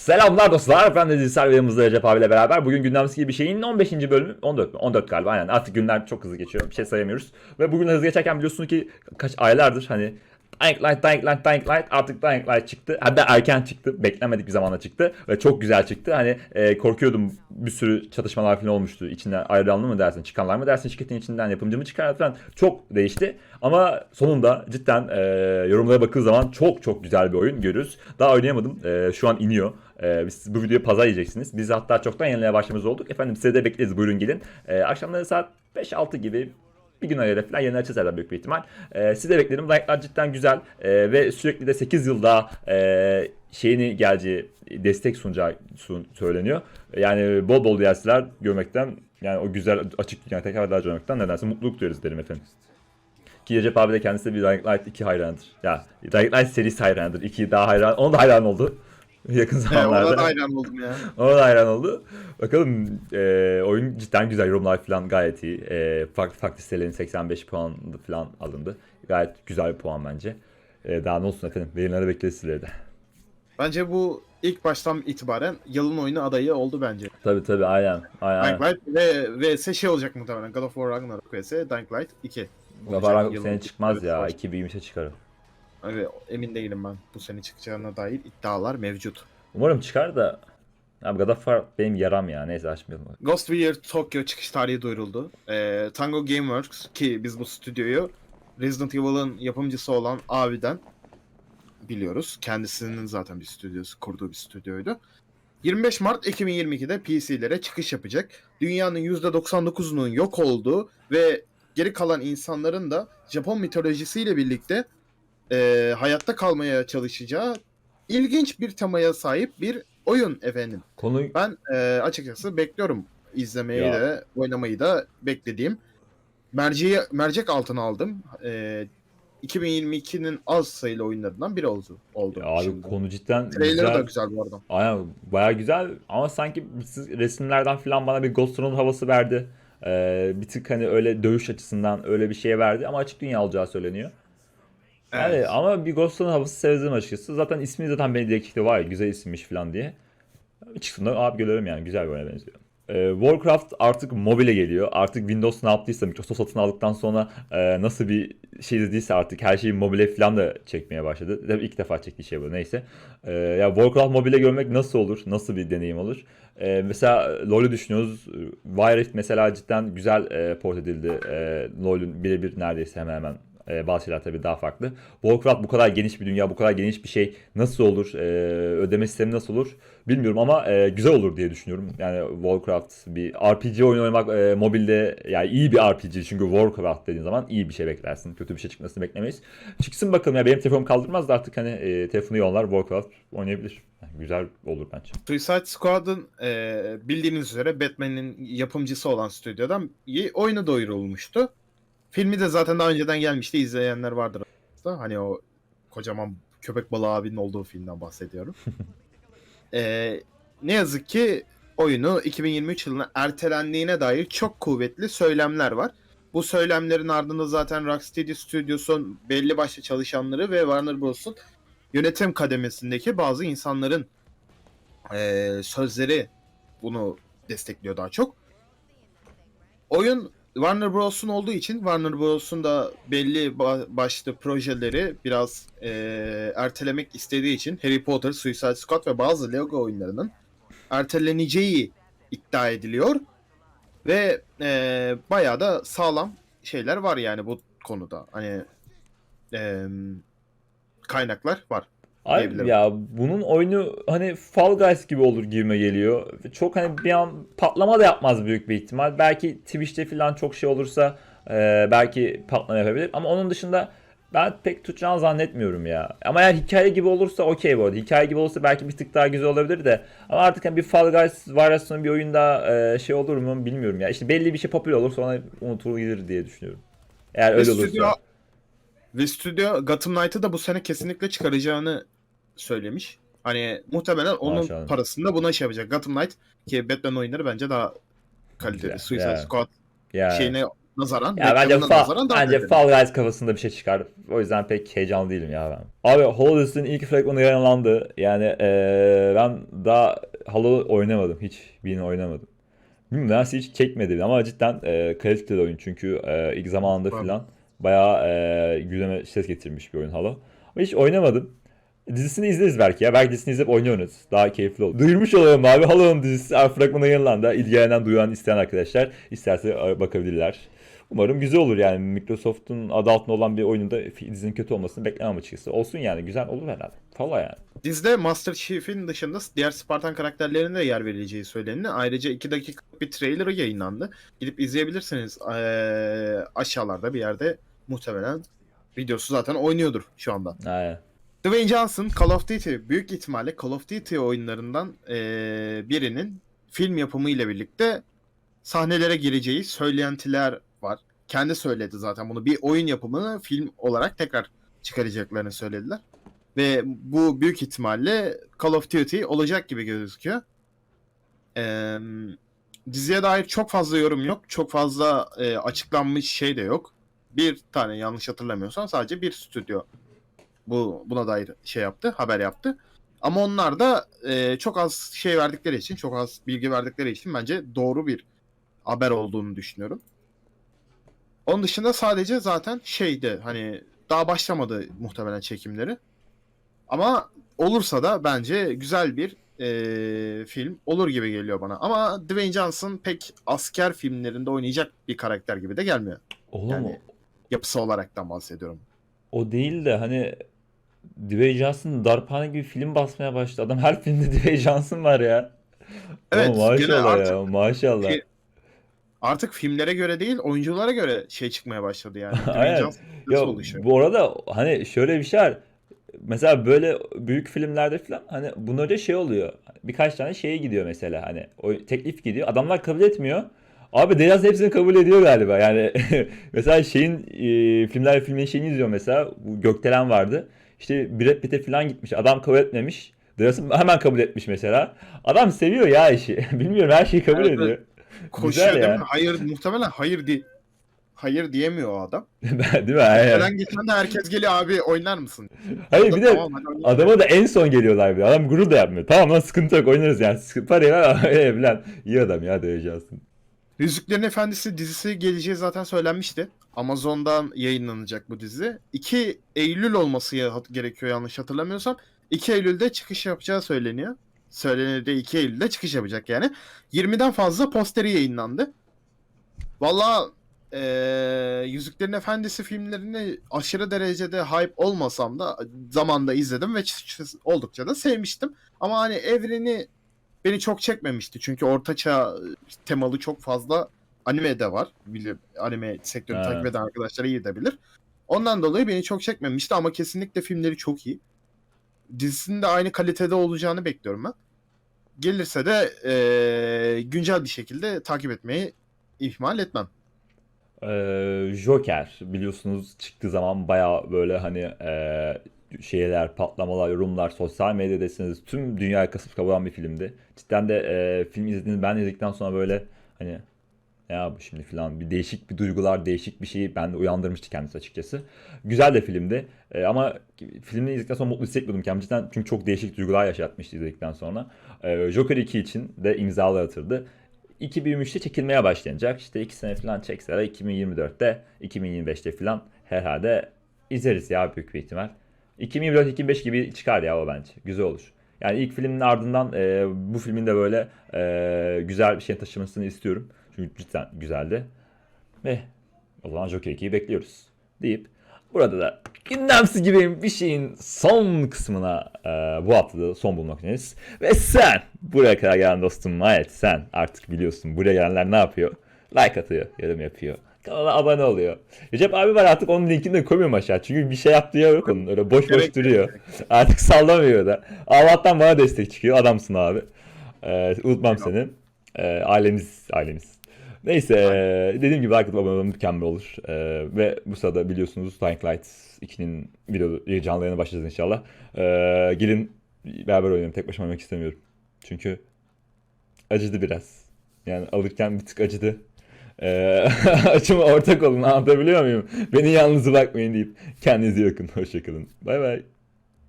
Selamlar dostlar. Ben de Dilsel ve yanımızda Recep abiyle beraber bugün gündemimiz gibi bir şeyin 15. bölümü 14 mü? 14 galiba aynen. Artık günler çok hızlı geçiyor. Bir şey sayamıyoruz. Ve bugün hızlı geçerken biliyorsunuz ki kaç aylardır hani Dying Light, Dying Light, Dying Light artık Dying Light çıktı. Hatta erken çıktı. Beklemedik bir zamanda çıktı. Ve çok güzel çıktı. Hani e, korkuyordum bir sürü çatışmalar falan olmuştu. İçinden ayrılanlı mı dersin, çıkanlar mı dersin, şirketin içinden yapımcı mı çıkar falan. Çok değişti. Ama sonunda cidden e, yorumlara bakıldığı zaman çok çok güzel bir oyun görüyoruz. Daha oynayamadım. E, şu an iniyor. E, biz bu videoyu pazar yiyeceksiniz. Biz hatta çoktan yenilemeye başlamış olduk. Efendim size de bekleriz. Buyurun gelin. E, akşamları saat 5-6 gibi bir gün arayla falan yeni açacağız büyük bir ihtimal. Ee, size beklerim. Like'lar cidden güzel. Ee, ve sürekli de 8 yılda e, şeyini geleceği destek sunacağı sun, söyleniyor. Yani bol bol DLC'ler görmekten yani o güzel açık dünya tekrar görmekten nedense mutluluk duyarız derim efendim. Ki Recep abi de kendisi de bir Dying Light 2 hayranıdır. Ya Dying Light serisi hayranıdır. 2 daha hayran. Ona da hayran oldu. Yakın He, zamanlarda. ona da hayran oldum ya. Ona da hayran oldu. Bakalım e, oyun cidden güzel. Yorumlar falan gayet iyi. E, farklı farklı sitelerin 85 puan falan alındı. Gayet güzel bir puan bence. E, daha ne olsun efendim. Verimlere bekleriz sizleri de. Bence bu ilk baştan itibaren yılın oyunu adayı oldu bence. Tabi tabi aynen. aynen. Dying Light ve vs şey olacak muhtemelen God of War Ragnarok vs Dying Light 2. Gabaran bu Yılın sene çıkmaz ya. oyunu. 2023'e çıkar o. Evet, emin değilim ben bu sene çıkacağına dair iddialar mevcut. Umarım çıkar da Abi God of War benim yaram ya. Neyse açmayalım. Ghost Warrior Tokyo çıkış tarihi duyuruldu. Ee, Tango Gameworks ki biz bu stüdyoyu Resident Evil'ın yapımcısı olan Avi'den biliyoruz. Kendisinin zaten bir stüdyosu, kurduğu bir stüdyoydu. 25 Mart 2022'de PC'lere çıkış yapacak. Dünyanın %99'unun yok olduğu ve geri kalan insanların da Japon mitolojisiyle birlikte e, hayatta kalmaya çalışacağı ilginç bir temaya sahip bir oyun efendim. Konu Ben e, açıkçası bekliyorum izlemeyi Ya. de oynamayı da beklediğim. Merceği, mercek altına aldım. E, 2022'nin az sayılı oyunlarından biri oldu. oldu ya abi şimdi. konu cidden Trailer'ı güzel. da güzel bu arada. Aynen baya güzel ama sanki resimlerden falan bana bir Ghost Runner havası verdi. Ee, bir tık hani öyle dövüş açısından öyle bir şey verdi ama açık dünya olacağı söyleniyor. Yani Evet. ama bir Ghost Runner havası sevdim açıkçası. Zaten ismi zaten beni direktifte var ya güzel isimmiş falan diye. Çıktığında abi görelim yani güzel bir oyuna benziyor. Ee, Warcraft artık mobile geliyor. Artık Windows ne yaptıysa Microsoft satın aldıktan sonra e, nasıl bir şey dediyse artık her şeyi mobile falan da çekmeye başladı. Tabii ilk defa çektiği şey bu neyse. Ee, ya Warcraft mobile görmek nasıl olur? Nasıl bir deneyim olur? Ee, mesela LoL'ü düşünüyoruz. Wild Rift mesela cidden güzel e, port edildi. E, LoL'ün birebir neredeyse hemen hemen e, bazı şeyler tabii daha farklı. Warcraft bu kadar geniş bir dünya, bu kadar geniş bir şey nasıl olur? E, ödeme sistemi nasıl olur? Bilmiyorum ama e, güzel olur diye düşünüyorum. Yani Warcraft bir RPG oyun oynamak e, mobilde yani iyi bir RPG çünkü Warcraft dediğin zaman iyi bir şey beklersin. Kötü bir şey çıkmasını beklemeyiz. Çıksın bakalım ya benim telefonum kaldırmaz da artık hani e, telefonu yollar Warcraft oynayabilir. Yani güzel olur bence. Suicide Squad'ın e, bildiğiniz üzere Batman'in yapımcısı olan stüdyodan oyunu duyurulmuştu. Filmi de zaten daha önceden gelmişti. İzleyenler vardır. Hani o kocaman köpek balığı abinin olduğu filmden bahsediyorum. E, ne yazık ki oyunu 2023 yılına ertelendiğine dair çok kuvvetli söylemler var. Bu söylemlerin ardında zaten Rocksteady Studios'un belli başlı çalışanları ve Warner Bros'un yönetim kademesindeki bazı insanların eee, sözleri bunu destekliyor daha çok. Oyun Warner Bros'un olduğu için Warner Bros'un da belli ba- başlı projeleri biraz eee, ertelemek istediği için Harry Potter, Suicide Squad ve bazı Lego oyunlarının erteleneceği iddia ediliyor. Ve eee bayağı da sağlam şeyler var yani bu konuda. Hani eee, kaynaklar var. Abi ya bunun oyunu hani Fall Guys gibi olur gibime geliyor. Çok hani bir an patlama da yapmaz büyük bir ihtimal. Belki Twitch'te falan çok şey olursa e, belki patlama yapabilir. Ama onun dışında ben pek tutacağını zannetmiyorum ya. Ama eğer hikaye gibi olursa okey bu arada. Hikaye gibi olursa belki bir tık daha güzel olabilir de. Ama artık hani bir Fall Guys varyasyonu bir oyunda e, şey olur mu bilmiyorum ya. İşte belli bir şey popüler olur sonra unutulur gider diye düşünüyorum. Eğer Ve öyle stüdyo, olursa. ve stüdyo Gotham Knight'ı da bu sene kesinlikle çıkaracağını söylemiş. Hani muhtemelen onun Maşallah. parasını da buna şey yapacak. Gotham Knight ki Batman oyunları bence daha kaliteli. Ya, Suicide ya. Squad Ya. şeyine nazaran. Ya bence, fa- nazaran daha bence. Fall Guys kafasında bir şey çıkar. O yüzden pek heyecanlı değilim ya ben. Abi Hololens'in ilk fragmanı yayınlandı. Yani eee, ben daha Halo oynamadım. Hiç birini oynamadım. Bilmiyorum nedense hiç çekmedi ama cidden eee kaliteli oyun. Çünkü eee, ilk zamanında filan bayağı eee gündeme ses getirmiş bir oyun Halo. Ama hiç oynamadım. Dizisini izleriz belki ya. Belki dizisini izleyip oynuyoruz. Daha keyifli olur. Duyurmuş olalım abi. Halo'nun dizisi abi fragmanı yayınlandı. İlgilenen, duyan, isteyen arkadaşlar isterse e, bakabilirler. Umarım güzel olur yani. Microsoft'un adı altında olan bir oyununda dizinin kötü olmasını beklemem açıkçası. Olsun yani. Güzel olur herhalde. Valla yani. Dizide Master Chief'in dışında diğer Spartan karakterlerine de yer verileceği söyleniyor. Ayrıca 2 dakika bir trailer'ı yayınlandı. Gidip izleyebilirsiniz. Ee, aşağılarda bir yerde muhtemelen videosu zaten oynuyordur şu anda. Aynen. Dwayne Johnson Call of Duty büyük ihtimalle Call of Duty oyunlarından ee, birinin film yapımı ile birlikte sahnelere gireceği söylentiler var. Kendi söyledi zaten bunu. Bir oyun yapımını film olarak tekrar çıkaracaklarını söylediler. Ve bu büyük ihtimalle Call of Duty olacak gibi gözüküyor. Ee, diziye dair çok fazla yorum yok. Çok fazla e, açıklanmış şey de yok. Bir tane yanlış hatırlamıyorsam sadece bir stüdyo bu buna dair şey yaptı, haber yaptı. Ama onlar da e, çok az şey verdikleri için, çok az bilgi verdikleri için bence doğru bir haber olduğunu düşünüyorum. Onun dışında sadece zaten şeydi hani daha başlamadı muhtemelen çekimleri. Ama olursa da bence güzel bir e, film olur gibi geliyor bana. Ama Dwayne Johnson pek asker filmlerinde oynayacak bir karakter gibi de gelmiyor. Oğlum Yani- Yapısı olaraktan bahsediyorum. o değil de hani Dwayne Johnson darphane gibi film basmaya başladı. Adam her filmde Dwayne Johnson var ya. Evet, gene maşallah artık- ya maşallah. Ki- Artık filmlere göre değil, oyunculara göre şey çıkmaya başladı yani. Aynen. Ya oluşuyor? bu arada hani şöyle bir şey var. Mesela böyle büyük filmlerde falan hani bunun önce şey oluyor. Birkaç tane şeye gidiyor mesela hani o teklif gidiyor. Adamlar kabul etmiyor. Abi Deyaz hepsini kabul ediyor galiba. Yani mesela şeyin e, filmler filmin şeyini izliyor mesela. Bu Gökdelen vardı. İşte Brad Pitt'e falan gitmiş. Adam kabul etmemiş. Deyaz hemen kabul etmiş mesela. Adam seviyor ya işi. Bilmiyorum her şeyi kabul Evet, ediyor. Koşuyor güzel değil ya. mi? Hayır, muhtemelen hayır di hayır diyemiyor o adam. değil mi? Aynen. Gelen geçen de herkes geliyor abi oynar mısın? Hayır bir de Tamam. Adama da en son geliyorlar bir. Adam gurur da yapmıyor. Tamam lan sıkıntı yok oynarız yani. Sıkı, parayı ver öyle bilen. İyi adam ya döveceksin. Yüzüklerin Efendisi dizisi geleceği zaten söylenmişti. Amazon'dan yayınlanacak bu dizi. 2 Eylül olması gerekiyor yanlış hatırlamıyorsam. 2 Eylül'de çıkış yapacağı söyleniyor. Söylenildi 2 Eylül'de çıkış yapacak yani. 20'den fazla posteri yayınlandı. Valla eee Yüzüklerin Efendisi filmlerini aşırı derecede hype olmasam da zamanda izledim ve oldukça da sevmiştim. Ama hani evreni beni çok çekmemişti. Çünkü ortaçağ temalı çok fazla anime de var. Bilir, anime sektörünü Evet. takip eden arkadaşlar iyi de bilir. Ondan dolayı beni çok çekmemişti ama kesinlikle filmleri çok iyi. Dizisinin de aynı kalitede olacağını bekliyorum ben. Gelirse de eee, güncel bir şekilde takip etmeyi ihmal etmem. Ee, Joker biliyorsunuz çıktığı zaman baya böyle hani e, şeyler, patlamalar, yorumlar, sosyal medyadasınız. Tüm dünyaya kasıp kavuran bir filmdi. Cidden de e, film izlediğiniz ben izledikten sonra böyle hani ya bu şimdi falan bir değişik bir duygular, değişik bir şeyi bende uyandırmıştı kendisi açıkçası. Güzel de filmdi. E, ama filmini izledikten sonra mutlu hissetmiyordum kendimi cidden çünkü çok değişik duygular yaşatmıştı izledikten sonra. E, Joker 2 için de imzalar atıldı. 2023'te çekilmeye başlanacak. İşte 2 sene falan çekseler 2024'te, 2025'te falan herhalde izleriz ya büyük bir ihtimal. 2024-2025 gibi çıkar ya o bence. Güzel olur. Yani ilk filmin ardından e, bu filmin de böyle e, güzel bir şey taşımasını istiyorum. Çünkü cidden güzeldi. Ve o zaman Joker 2'yi bekliyoruz. Deyip burada da gündemsiz gibi bir şeyin son kısmına e, bu haftada son bulmak üzereyiz. Ve sen buraya kadar gelen dostum evet sen artık biliyorsun buraya gelenler ne yapıyor? Like atıyor, yorum yapıyor. Kanala abone oluyor. Recep abi var artık onun linkini de koymuyorum aşağı. Çünkü bir şey yaptığı yok onun. Öyle boş boş duruyor. Artık sallamıyor da. Allah'tan bana destek çıkıyor. Adamsın abi. Ee, unutmam seni. Ee, ailemiz, ailemiz. Neyse ee, dediğim gibi arkadaşlar abone olmanız mükemmel olur. Ee, ve bu sırada biliyorsunuz Dying Light 2'nin video canlı yayına başlayacağız inşallah. Ee, gelin beraber oynayalım. Tek başıma oynamak istemiyorum. Çünkü acıdı biraz. Yani alırken bir tık acıdı. Ee, açıma ortak olun anlatabiliyor muyum? Beni yalnız bırakmayın deyip kendinize iyi bakın. Hoşçakalın. Bay bay.